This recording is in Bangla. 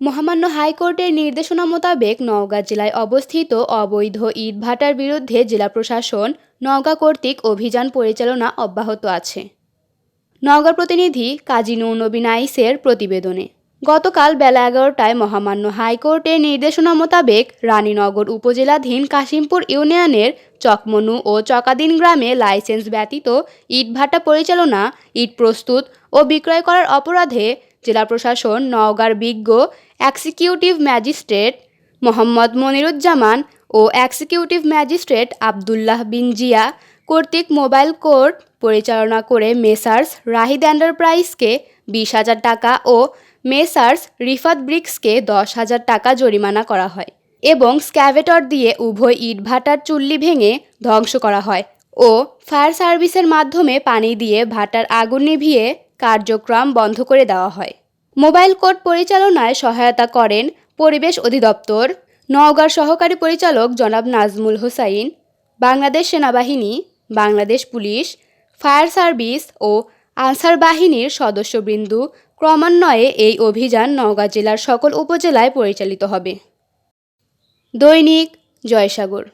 মহামান্য হাইকোর্টের নির্দেশনা মোতাবেক নওগাঁ জেলায় অবস্থিত অবৈধ ইট ভাটার বিরুদ্ধে জেলা প্রশাসন, নওগাঁ কর্তৃক অভিযান পরিচালনা অব্যাহত আছে। নওগাঁ প্রতিনিধি কাজী নূরনবী নাইসের প্রতিবেদনে, গতকাল বেলা এগারোটায় মহামান্য হাইকোর্টের নির্দেশনা মোতাবেক রানীনগর উপজেলাধীন কাশিমপুর ইউনিয়নের চকমনু ও চকাদিন গ্রামে লাইসেন্স ব্যতীত ইটভাটা পরিচালনা, ইট প্রস্তুত ও বিক্রয় করার অপরাধে জেলা প্রশাসন, নওগাঁর বিজ্ঞ এক্সিকিউটিভ ম্যাজিস্ট্রেট মোহাম্মদ মনিরুজ্জামান ও এক্সিকিউটিভ ম্যাজিস্ট্রেট আবদুল্লাহ বিন জিয়া কর্তৃক মোবাইল কোর্ট পরিচালনা করে মেসার্স রাহিদ এন্টারপ্রাইজকে বিশ হাজার টাকা ও মেসার্স রিফাত ব্রিক্সকে দশ হাজার টাকা জরিমানা করা হয় এবং স্ক্যাভেটর দিয়ে উভয় ইট ভাটার চুল্লি ভেঙে ধ্বংস করা হয় ও ফায়ার সার্ভিসের মাধ্যমে পানি দিয়ে ভাটার আগুন নিভিয়ে কার্যক্রম বন্ধ করে দেওয়া হয়। মোবাইল কোর্ট পরিচালনায় সহায়তা করেন পরিবেশ অধিদপ্তর। নওগাঁর সহকারী পরিচালক জনাব নাজমুল হোসাইন, বাংলাদেশ সেনাবাহিনী, বাংলাদেশ পুলিশ, ফায়ার সার্ভিস ও আনসার বাহিনীর সদস্যবৃন্দ ক্রমান্বয়ে এই অভিযান নওগাঁ জেলার সকল উপজেলায় পরিচালিত হবে। দৈনিক জয়সাগর